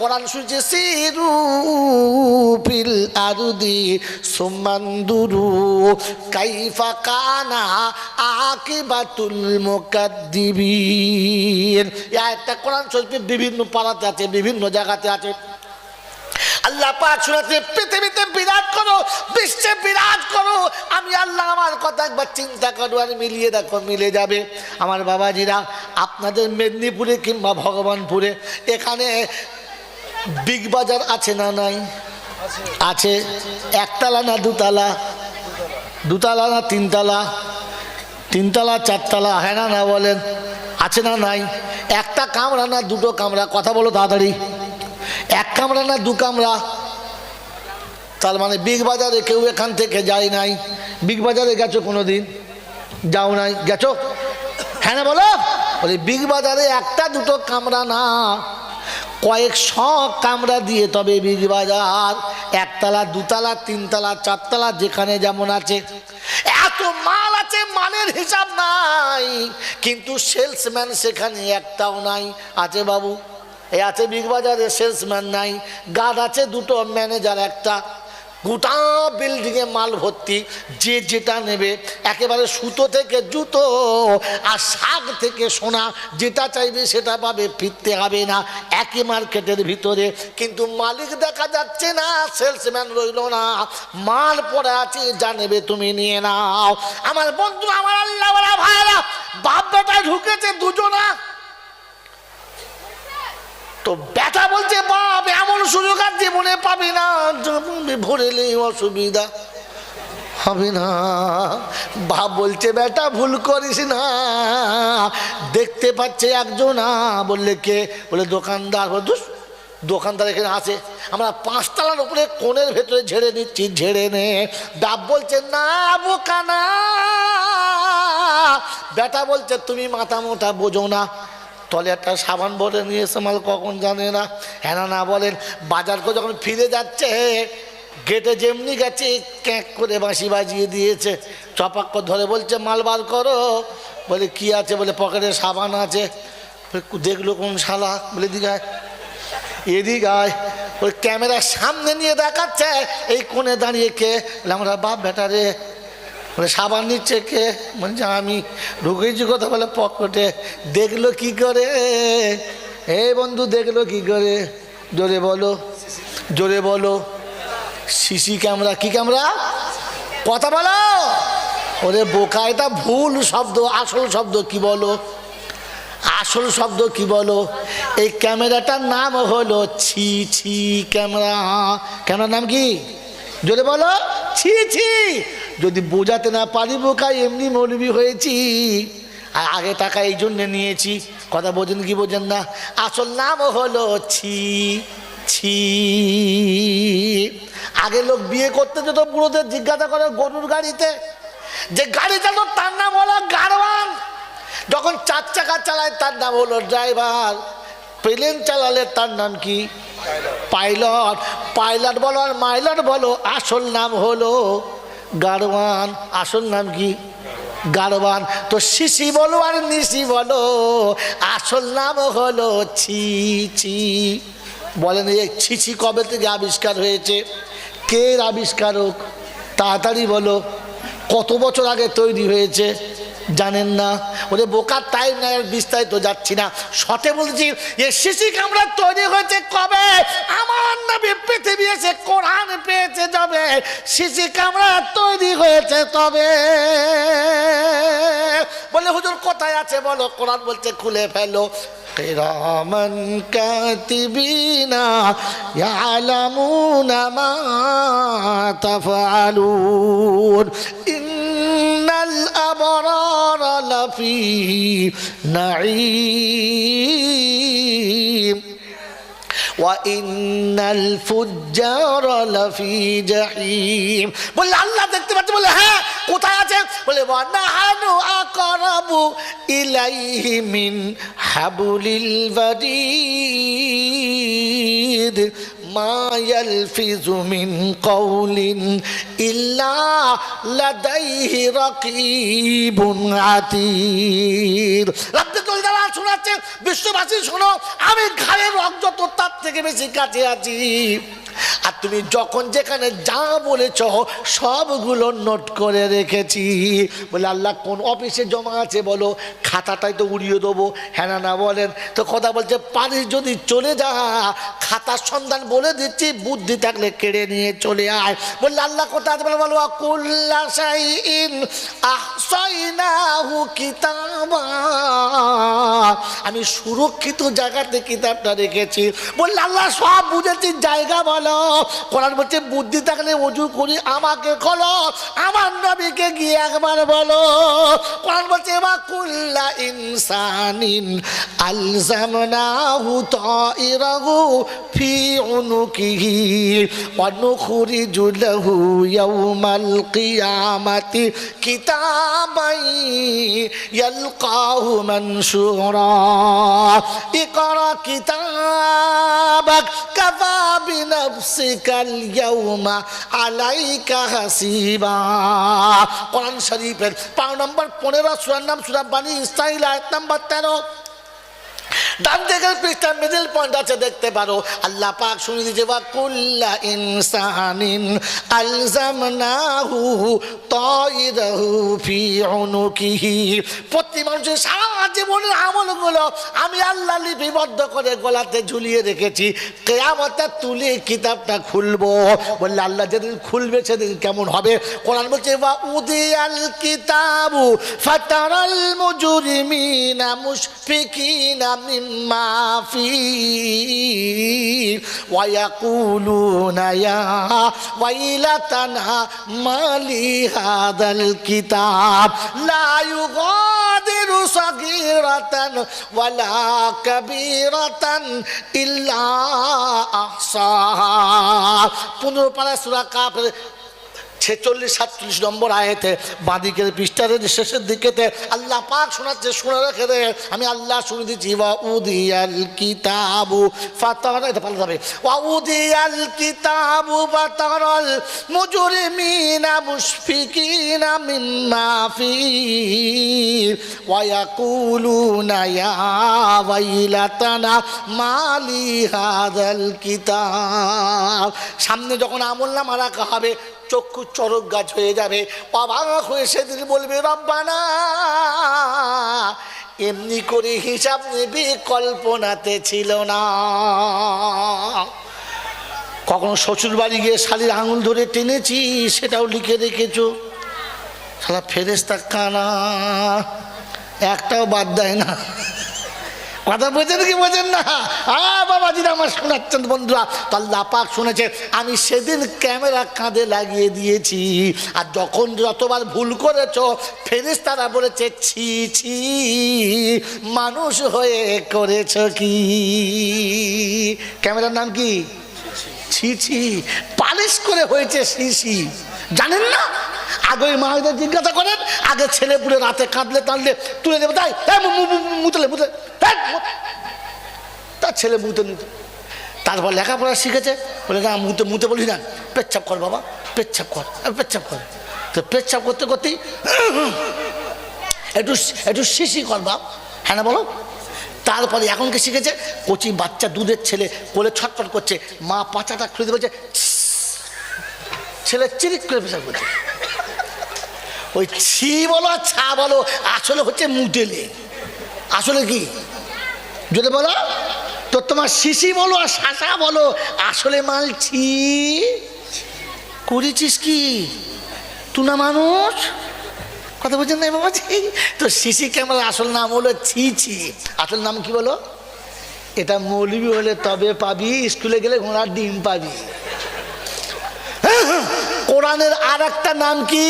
কোরআন আরদি আয়াতটা কোরআন বিভিন্ন পাড়াতে আছে, বিভিন্ন জায়গাতে আছে। আল্লাহ পাক পৃথিবীতে বিরাট করো, বিশ্বে বিরাট করো। আমি আল্লাহ আমার কথা একবার চিন্তা করো, আর মিলিয়ে দেখো, মিলে যাবে। আমার বাবাজিরা আপনাদের মেদিনীপুরে কিংবা ভগবানপুরে এখানে বিগ বাজার আছে না নাই? আছে। একতলা না দুতলা? দুতলা না তিনতলা? তিনতলা চারতলা হ্যাঁ না না বলেন। আছে না নাই? একটা কামরা না দুটো কামরা? কথা বলো তাড়াতাড়ি। এক কামরা না দু কামরা? তার মানে বিগ বাজারে কেউ এখান থেকে যায় নাই। বিগ বাজারে গেছো কোনো দিন যাও নাই? গেছো? হ্যাঁ না বলো? বলে, বিগ বাজারে একটা দুটো কামরা না, কয়েক শ কামরা দিয়ে তবে বিগ বাজার। একতলা, দুতলা, তিনতলা, চারতলা, যেখানে যেমন আছে। এত মাল আছে, মালের হিসাব নাই। কিন্তু সেলসম্যান সেখানে একটাও নাই। আছে বাবু, এ আছে বিগ বাজারে সেলসম্যান নাই। গার্ড আছে দুটো, ম্যানেজার একটা। গোটা বিল্ডিংয়ে মাল ভর্তি, যে যেটা নেবে, একেবারে সুতো থেকে জুতো আর শাক থেকে সোনা, যেটা চাইবে সেটা পাবে, ফিরতে হবে না, একই মার্কেটের ভিতরে। কিন্তু মালিক দেখা যাচ্ছে না, সেলসম্যান রইল না, মাল পড়ে আছে, যা নেবে তুমি নিয়ে নাও। আমার বন্ধু, আমার আল্লাহ ভাইরা, বাপ ঢুকেছে দুজনা। তো ব্যথা বলছে, বাপ, এমন সুযোগ জীবনে পাবি না ভরেলে অসুবিধা হবে না। বা বলছে বেটা ভুল করিস না। দেখতে পাচ্ছে একজন বললে কে? বলে দোকানদার। বলে, দোকানদার এখানে আছে। আমরা পাঁচতলার উপরে কোণের ভেতরে ঝেড়ে নিচ্ছি ঝেড়ে নে। ডাব বলছে না বোকা না। বেটা বলছে তুমি মাথা মোটা বোঝো না। তলে একটা সাবান বলে নিয়ে এসে মাল, কখন জানে না। হ্যাঁ না বলেন, বাজার করে যখন ফিরে যাচ্ছে, গেটে যেমনি গেছে, ক্যাঁক করে বাঁশি বাজিয়ে দিয়েছে। চপাক্ক ধরে বলছে, মাল বার করো। বলে, কি আছে? বলে, পকেটে সাবান আছে। দেখল কোন শালা? বলে দিঘায় এদিক আয়। ওই ক্যামেরার সামনে নিয়ে দেখাচ্ছে, এই কোণে দাঁড়িয়ে কে? আমরা বাপ বেটা সাবান নিচ্ছে কে? বলছে আমি ঢুকেছি কথা বলে, পকেটে। দেখল কি করে? হে বন্ধু, দেখল কি করে? জোরে বলো জোরে বলো। সিসি ক্যামেরা, কি ক্যামেরা? কথা বলো। ওরে বোকা এটা ভুল শব্দ, আসল শব্দ কি বলো? আসল শব্দ কি বলো? এই ক্যামেরাটার নাম হলো ছি ছি ক্যামেরা। ক্যামেরার নাম কি? জোরে বলো। ছি ছি। যদি বোঝাতে না পারি বোকা এমনি মৌলবি হয়েছি। আর আগে টাকা এই জন্যে নিয়েছি। কথা বোঝেন কি বোঝেন না? আসল নাম হলো ছি ছি। আগে লোক বিয়ে করতে যেত বুড়োদের জিজ্ঞাসা করে গরুর গাড়িতে। যে গাড়ি চালক তার নাম হলো গাড়োয়ান যখন চার চাকা চালায় তার নাম হলো ড্রাইভার। প্লেন চালালে তার নাম কি? পাইলট। পাইলট বলো আর মাইলট বলো, আসল নাম হলো গাড়োয়ান আসল নাম কি? গারওয়ান তো শিশি বলো আর নিশি বলো, আসল নাম হলো ছি ছি। বলেন এই ছিছি কবে থেকে আবিষ্কার হয়েছে? কে আবিষ্কারক? তাড়াতাড়ি বলো। কত বছর আগে তৈরি হয়েছে? জানেন না। ওরে বোকা, তাই না বিস্তারিত যাচ্ছি না। শটে বলছি, এ শিশি কামরা তৈরি হয়েছে কবে? আমার নবী পৃথিবী এসে কোরআন পেয়েছে যাবে। শিশি কামরা তৈরি হয়েছে তবে। বলে, হুজুর, কোথায় আছে বলো? কোরআন বলছে, খুলে ফেলো। রামন কাতিবিনা ইয়ালামুনা মা তাফআলুন। الأبرار لفي نعيم وإن الفجار لفي جحيم বলে আল্লাহ দেখতে পাচ্ছি বলে হ্যাঁ কোথায় আছে বলে ওয়ানাহানু আকরাবু ইলাইহি মিন হাবুলিল বারিদ মায়াল ফিজুমিন কৌলিন তুল বিশ্ববাসী শোনো, আমি ঘাড়ের রক্ত তোর তার থেকে বেশি কাছে আছি। আর তুমি যখন যেখানে যা বলেছ, সবগুলো নোট করে রেখেছি। বলে, আল্লাহ, কোন অফিসে জমা আছে বলো, খাতাটাই তো উড়িয়ে দেবো। হ্যাঁ না বলেন। তো কথা বলছে, পারিস যদি চলে যা, খাতার সন্ধান বলে দিচ্ছি, বুদ্ধি থাকলে কেড়ে নিয়ে চলে আয়। বললে আল্লাহ কোথা আছে? বলে কিতাবা। আমি সুরক্ষিত জায়গাতে কিতাবটা রেখেছি। বললে আল্লাহ, সব বুঝেছি, জায়গা বলো কোরআন বলছে, বুদ্ধি থাকলে অজু করি, আমাকে খোলো। আমার নবীকে গিয়ে একবার বলো। কোরআন বলছে এবার কুল্লা ইনসানিন আলজামনাহু তাইরাহু ফি উনুকিহি নুখরিজু লাহু ইয়াউমাল কিয়ামাতি কিতাবাই ইয়ালকাহু মানশুরা। ইকরা কিতাবাক, কাফা দেখতে পারো। আল্লাহ পাক শুনে দিয়েছে বা কুল্লা ইনসানিন আলজামনাহু তাইরাহু প্রতি মানুষের সারা জীবনের আমলগুলো আমি আল্লাহ লিপিবদ্ধ করে গলাতে ঝুলিয়ে রেখেছি। কেয়ামতে তুলে কিতাবটা খুলবো। বললে আল্লাহ যেদিন খুলবে সেদিন কেমন হবে? কোরআন বলছে বা উদিয়াল কিতাবু ফাতারাল মুজরিমিনা মুশফিকিনা মিম্মা ফি ইয়া ওয়াইলাতানা মালি হাদাল কিতাব লা ইউগাদিরু সাগীরাতান ওয়ালা কাবীরাতান ইল্লা আহসা পনেরো পারা সূরা কাফের ছেচল্লিশ, সাতচল্লিশ নম্বর আয়েতে, বাঁদিকের পৃষ্ঠার শেষের দিকেতে আল্লাহ পাক শোনাচ্ছে, শুনে রেখে দে, আমি আল্লাহ শুনে দিচ্ছি ওয়া উদিয়াল কিতাবু ফাতার এটা ভালো হবে ওয়া উদিয়াল কিতাবু ফাতারাল মুজরিমিনা মুশফিকিনা মিম্মা ফি ওয়া ইয়াকুলুনা ইয়া ওয়াইলাতানা মালি হাদাল কিতাব। সামনে যখন আমল নামা রাখা হবে চক্ষু চরক গাছ হয়ে যাবে। অবাক হয়ে সেদিন বলবে, রব্বানা, এমনি করে হিসাব নেবে, কল্পনাতে ছিল না। কখনো শ্বশুর বাড়ি গিয়ে শালির আঙুল ধরে টেনেছি, সেটাও লিখে রেখেছো। সারা ফেরেস্তা কানা, একটাও বাদ দেয় না। কথা বোঝেন কি বোঝেন না? আ বাবাজিরা আমার শোনাচ্ছেন বন্ধুরা। তো আল্লাহ পাক শুনেছে, আমি সেদিন ক্যামেরা কাঁধে লাগিয়ে দিয়েছি। আর যখন যতবার ভুল করেছ ফেরিস তারা বলেছে, ছি ছি, মানুষ হয়ে করেছ কি? ক্যামেরার নাম কি? ছি ছি, পালিশ করে হয়েছে শিশি জানেন না? আগে ওই মায়েদের জিজ্ঞাসা করেন, আগে ছেলে পুলে রাতে কাঁদলে, টানলে, তুলে দেবে, তাই? মুতলে মুতলে তার ছেলে মুতে নিত তারপর লেখাপড়া শিখেছে। বলে, না মুতে মুতে বলি না। পেচ্ছাপ কর বাবা, পেচ্ছাপ কর পেচ্ছাপ কর। তো পেচ্ছাপ করতে করতেই একটু একটু শিশি কর বাপ। হ্যাঁ না বলো? তারপরে এখন কি শিখেছে? কচি বাচ্চা দুধের ছেলে কোলে ছটফট করছে, মা পাচাটা খুলে বলছে ছেলে চিরিক করে পেশাব করছে। ওই ছি বলো আর ছা বলো, আসলে হচ্ছে মুটেলে। আসলে কি? যদি বলো, তো তোমার শিশি বলো আর শাসা বলো, আসলে মাল ছি করেছিস কি? তুই না মানুষ? কথা বলছেন না বাবা তো সিসি ক্যামেরার আসল নাম হলো ছি ছি। আসল নাম কি বলো? এটা মৌলবি হলে তবে পাবি, স্কুলে গেলে ঘোড়ার ডিম পাবি। কোরআনের আর একটা নাম কি?